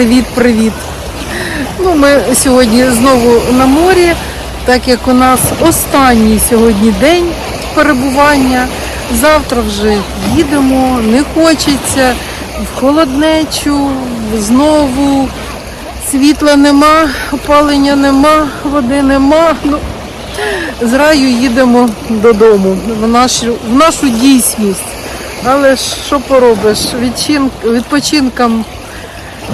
привіт, привіт. Ну, ми сьогодні знову на морі, так як у нас останній сьогодні день перебування. Завтра вже їдемо, не хочеться в холоднечу, знову світла нема, опалення нема, води нема. Ну, з раю їдемо додому, в нашу, в нашу дійсність. Але що поробиш? Відпочинкам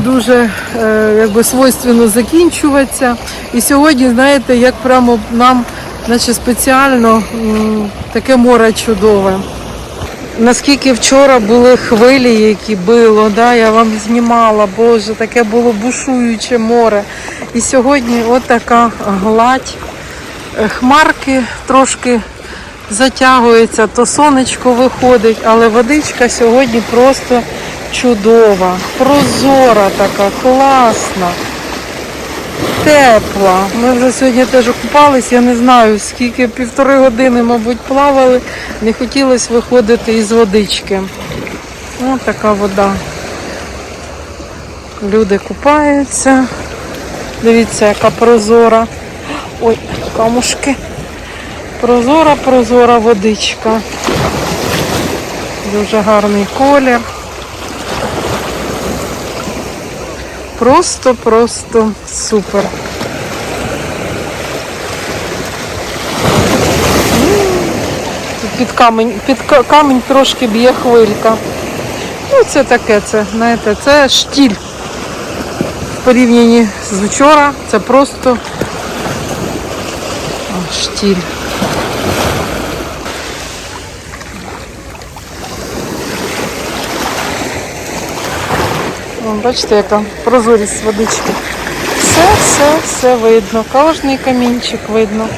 дуже е, якби свойственно закінчуватися. І сьогодні, знаєте, як прямо нам, наче спеціально таке море чудове. Наскільки вчора були хвилі, які било, да, я вам знімала, Боже, таке було бушуюче море. І сьогодні от така гладь. Е, Хмарки трошки затягуються, то сонечко виходить, але водичка сьогодні просто чудова, прозора така, класна, тепла. Ми вже сьогодні теж купались, я не знаю, скільки, півтори години, мабуть, плавали, не хотілося виходити із водички. Ось така вода. Люди купаються. Дивіться, яка прозора. Ой, камушки. Прозора, прозора водичка. Дуже гарний колір. Просто, просто супер. Під камінь, під ка- камінь трошки б'є хвилька. Ну, це таке, це, знаєте, це штіль. В порівнянні з вчора це просто штіль. Бачите, яка прозорість водички. Все, все, все видно. Кожний камінчик видно.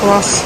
Клас.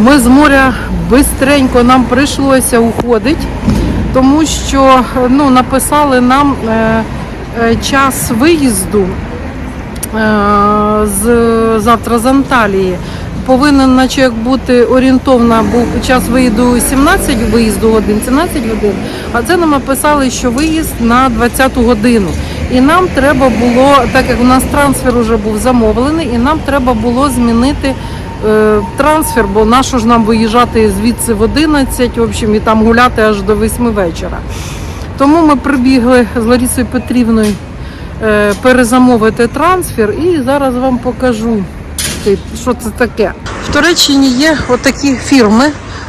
Ми з моря бистренько нам прийшлося уходити, тому що ну, написали нам е, е, час виїзду е, з, завтра з Анталії. Повинен наче як бути орієнтовно був час виїзду 17 виїзду годин, 17 годин. А це нам написали, що виїзд на 20 годину. І нам треба було, так як у нас трансфер вже був замовлений, і нам треба було змінити трансфер, бо нащо ж нам виїжджати звідси в 11, в общем, і там гуляти аж до 8 вечора. Тому ми прибігли з Ларісою Петрівною е, перезамовити трансфер і зараз вам покажу, що це таке. В Туреччині є отакі фірми.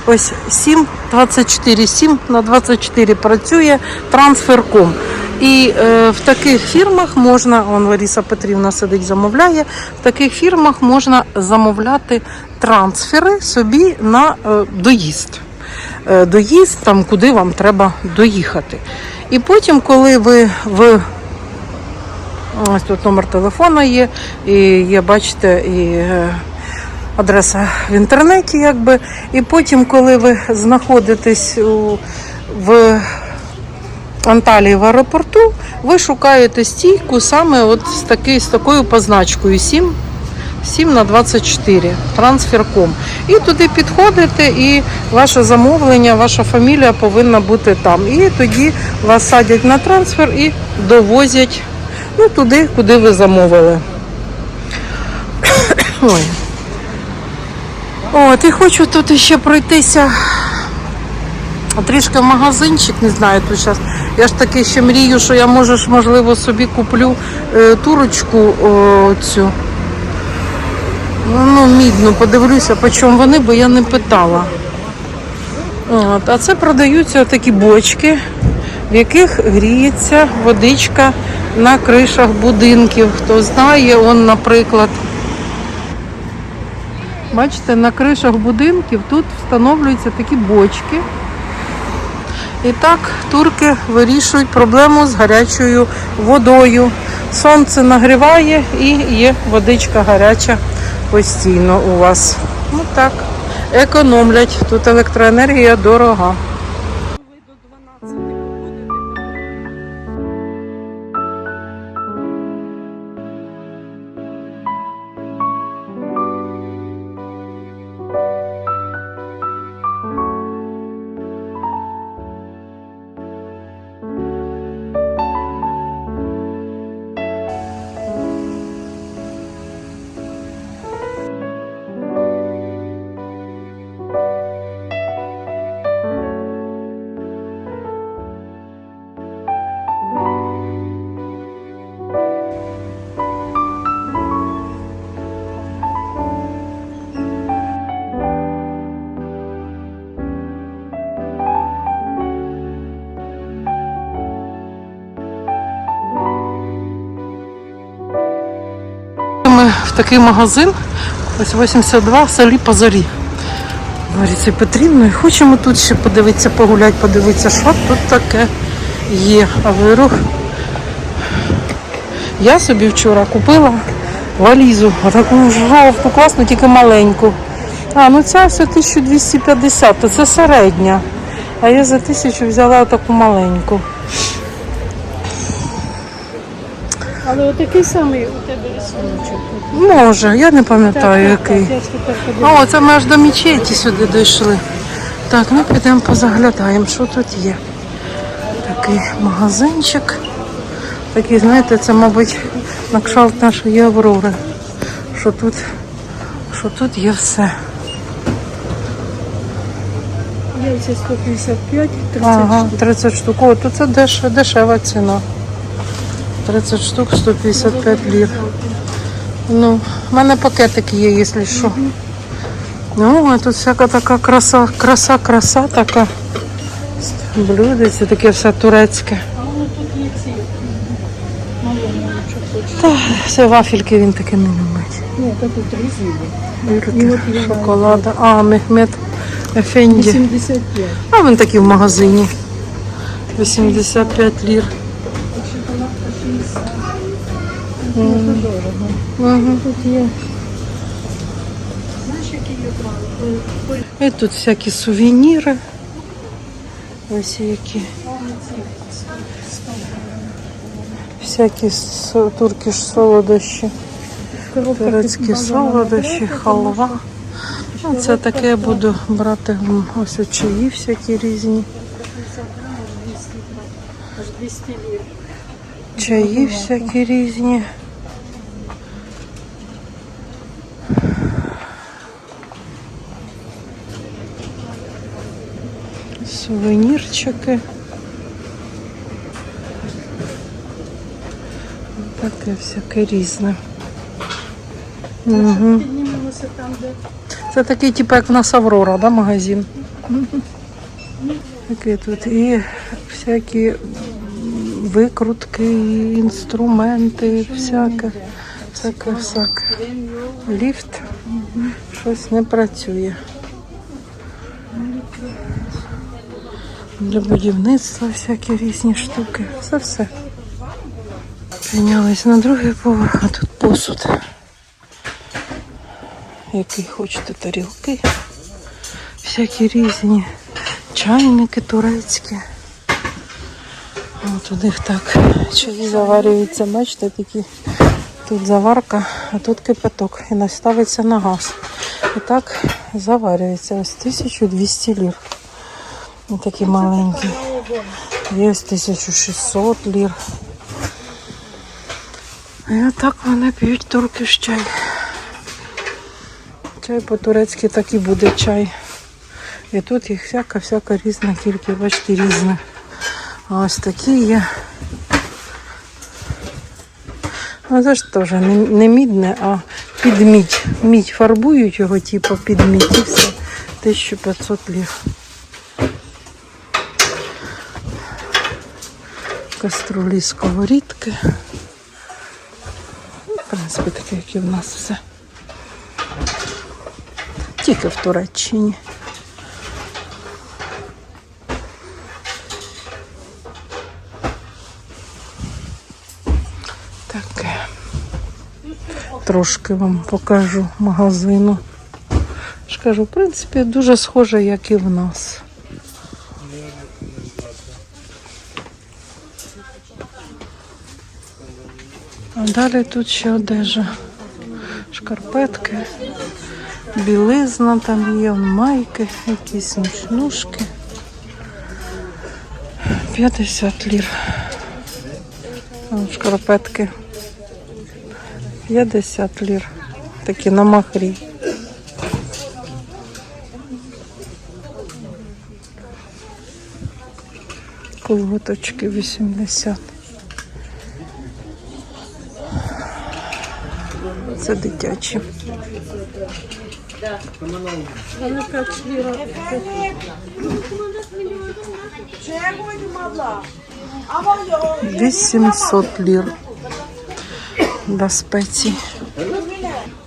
Ось 724, 7 на 24 працює трансферком. І е, в таких фірмах можна, он Лариса Петрівна сидить, замовляє, в таких фірмах можна замовляти трансфери собі на е, доїзд. Е, доїзд там, куди вам треба доїхати. І потім, коли ви в ось тут номер телефона є, і є, бачите, і е, адреса в інтернеті, якби. І потім, коли ви знаходитесь у, в Анталії в аеропорту, ви шукаєте стійку саме от з, такий, з такою позначкою 7 7 на 24 трансферком. І туди підходите, і ваше замовлення, ваша фамілія повинна бути там. І тоді вас садять на трансфер і довозять ну, туди, куди ви замовили. Ой. От, і хочу тут ще пройтися трішки в магазинчик, не знаю, тут зараз. Я ж таки ще мрію, що я може ж, можливо собі куплю е, турочку о, цю. Ну, мідну, подивлюся, по чому вони, бо я не питала. От, а це продаються такі бочки, в яких гріється водичка на кришах будинків. Хто знає, он, наприклад. Бачите, на кришах будинків тут встановлюються такі бочки. І так турки вирішують проблему з гарячою водою. Сонце нагріває і є водичка гаряча постійно у вас. Ну так, економлять. Тут електроенергія дорога. Такий магазин, ось 82 в селі Позарі. Лариці Петрівною. Хочемо тут ще подивитися, погуляти, подивитися, що тут таке є. А вирух. Я собі вчора купила валізу, таку жовту, класну, тільки маленьку. А, ну ця все 1250, то це середня. А я за тисячу взяла таку маленьку. Але отакий самий у тебе рисуночок. Може, я не пам'ятаю який. я ж тепер подивлюся. О, це ми аж до мечеті сюди дійшли. Так, ну підемо позаглядаємо, що тут є. Такий магазинчик. Такий, знаєте, це, мабуть, на кшалт нашої Аврори. Що тут, що тут є все. Яйця 155, 30 Ага, штук. 30 штук. О, то це деш, дешева ціна. 30 штук 155 лір. Ну, в мене пакетик є, якщо що. Ну, а тут всяка така краса, краса, краса така. Блюдеться, таке все турецьке. Та, це вафельки він таке не любить. Ні, та тут різні. Шоколада. А, Мехмед Ефенді. 85. А він такий в магазині. 85 лір. Дорого. Угу. Тут є. І тут всякі сувеніри. Ось які. Всякі туркіш солодощі, турецькі солодощі, халва. Ну, це таке я буду брати ось от чаї всякі різні. Аж 200 лір. чаї всякі різні. Сувенірчики. Таке всяке різне. Угу. Це такий, типу, як в нас Аврора, да, магазин. Такий тут і всякі викрутки, і інструменти, всяке, всяке, всяке. Ліфт щось не працює. Для будівництва всякі різні штуки. Все все. Піднялись на другий поверх, а тут посуд. Який хочете тарілки. Всякі різні чайники турецькі. От у них так чаї заварюються, бачите, такі. Тут заварка, а тут кипяток. І наставиться на газ. І так заварюється ось 1200 лір. Ось такі маленькі. Є ось 1600 лір. І отак вони п'ють туркиш чай. Чай по-турецьки так і буде чай. І тут їх всяка-всяка різна кількість, бачите, різна. А ось такі є. Ну, це ж теж не, не мідне, а під мідь. Мідь фарбують його, типу, під мідь і все. 1500 лір. Каструлі сковорідки. Ну, В принципі, таке, як і в нас все. Тільки в Туреччині. Таке. Трошки вам покажу магазину. ж кажу, в принципі, дуже схоже, як і в нас. Далі тут ще одежа. Шкарпетки, білизна там є, майки, якісь ночнушки. 50 лір. Шкарпетки. 50 лір. Такі на махрі. Колготочки 80. Це дитячі. Вони 5 ліра. 800 лір для спецій.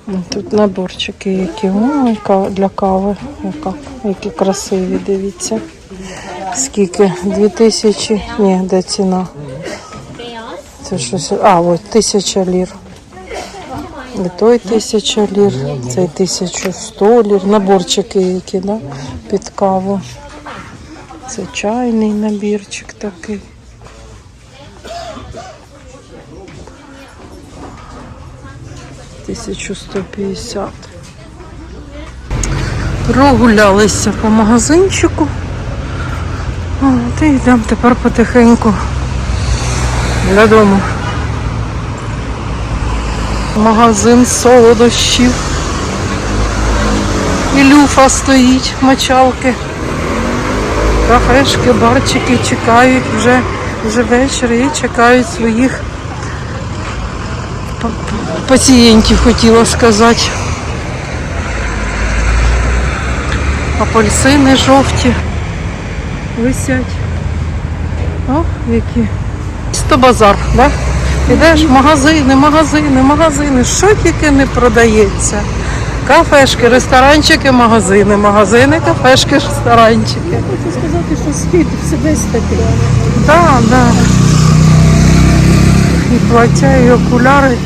Ну, Тут наборчики які. О, для кави. Яка, які красиві, дивіться. Скільки? 2000? Ні, де ціна? Це щось. А, ось тисяча лір. І той тисяча лір, цей 1100 лір. Наборчики які, да? Під каву. Це чайний набірчик такий. Тисячу сто п'ятдесят. Прогулялися по магазинчику. От, і йдемо тепер потихеньку додому. Магазин солодощів. І люфа стоїть, мочалки. Кафешки, барчики чекають вже, вже вечір і чекають своїх пацієнтів, хотіла сказати. Апельсини жовті висять. О, які. Сто базар, да? Ідеш, магазини, магазини, магазини. Що тільки не продається. Кафешки, ресторанчики, магазини, магазини, кафешки, ресторанчики. Я Хочу сказати, що світ весь такий. Так, да. І плаття, і окуляри.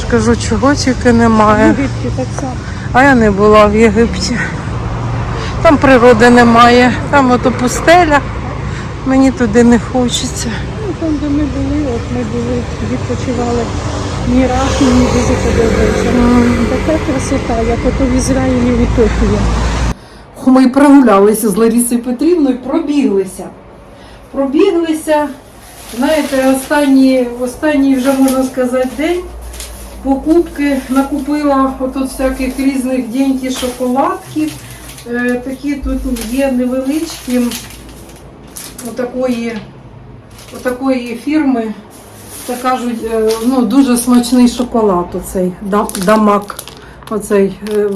Ж кажу, чого тільки немає. Єгипті так само. А я не була в Єгипті. Там природи немає, там ото пустеля. Мені туди не хочеться. Ну, там, де ми були, були, відпочивали. Мірах мені дуже подобається. Така красота, як ото в Ізраїлі в Утопії. Ми прогулялися з Ларісою Петрівною, пробіглися. Пробіглися Знаєте, останній, останній вже можна сказати день покупки накупила отут всяких різних деньки, шоколадків. Е, такі тут є невеличкі отакої, отакої фірми. Це кажуть, е, ну, дуже смачний шоколад оцей дамак. Оцей, е,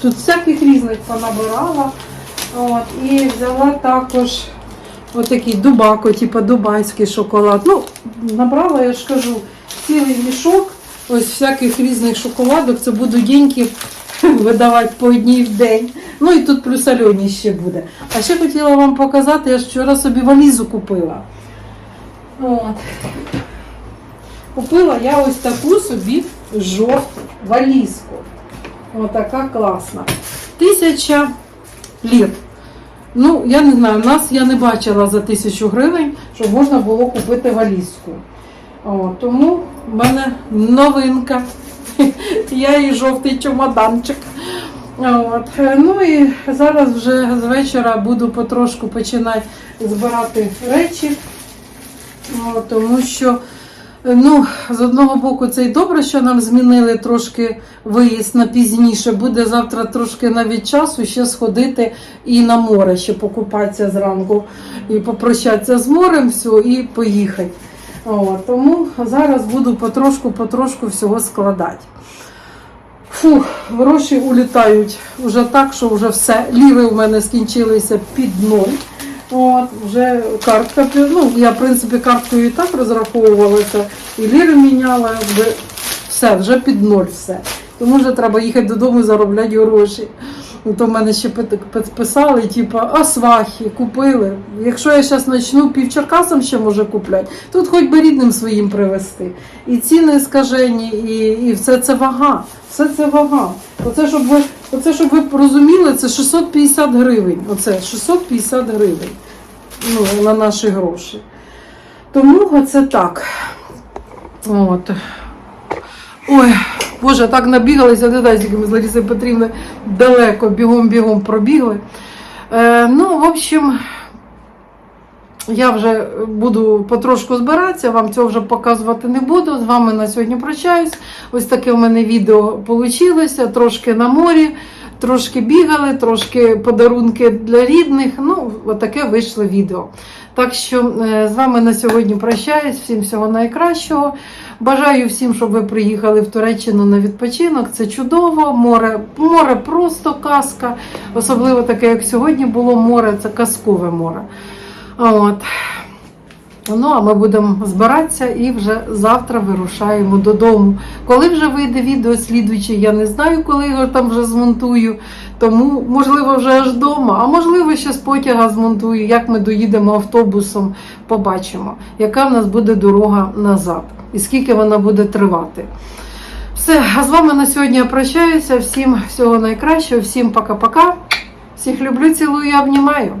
тут всяких різних понабирала. От, і взяла також отакий дубако, типу дубайський шоколад. Ну, набрала, я ж кажу, цілий мішок ось всяких різних шоколадок. Це буду деньги видавати по одній в день. Ну і тут плюс Альоні ще буде. А ще хотіла вам показати, я ж вчора собі валізу купила. От. Купила я ось таку собі жовту валізку. Отака класна. Тисяча літ. Ну, я не знаю, в нас я не бачила за тисячу гривень, щоб можна було купити валізку. О, тому в мене новинка. Я і жовтий чемоданчик. От. Ну і зараз вже з вечора буду потрошку починати збирати речі, О, тому що ну, з одного боку це й добре, що нам змінили трошки виїзд на пізніше. Буде завтра трошки навіть часу ще сходити і на море, ще покупатися зранку, і попрощатися з морем все, і поїхати. О, тому зараз буду потрошку-потрошку всього складати. Фух, гроші улітають вже так, що вже все. Ліви у мене скінчилися під ноль. От, вже картка, ну, я, в принципі, карткою і так розраховувалася, і ліри міняла, вже все, вже під ноль все. Тому вже треба їхати додому і заробляти гроші. Ну, То в мене ще пит- пит- писали, типу, а свахи купили. Якщо я зараз почну пів Черкасам ще може купляти, тут хоч би рідним своїм привезти. І ціни скажені, і, і все це вага. Все це вага. Оце, щоб ви, оце, щоб ви розуміли, це 650 гривень. Оце 650 гривень ну, на наші гроші. Тому оце так. От. Ой, Боже, так набігалися, не знаю, скільки ми з Ларісою Петрівною далеко бігом-бігом пробігли. Е, ну, в общем, я вже буду потрошку збиратися, вам цього вже показувати не буду. З вами на сьогодні прощаюсь. Ось таке в мене відео вийшло, трошки на морі, трошки бігали, трошки подарунки для рідних. Ну, отаке вийшло відео. Так що е, з вами на сьогодні прощаюсь, всім всього найкращого. Бажаю всім, щоб ви приїхали в Туреччину на відпочинок. Це чудово. Море, море просто казка. Особливо таке, як сьогодні було море, це казкове море. От. Ну, а ми будемо збиратися і вже завтра вирушаємо додому. Коли вже вийде відео слідуюче, я не знаю, коли його там вже змонтую. Тому, можливо, вже аж вдома, а можливо, ще з потяга змонтую, як ми доїдемо автобусом, побачимо, яка в нас буде дорога назад і скільки вона буде тривати. Все, а з вами на сьогодні я прощаюся. Всім всього найкращого, всім пока-пока. Всіх люблю, цілую і обнімаю.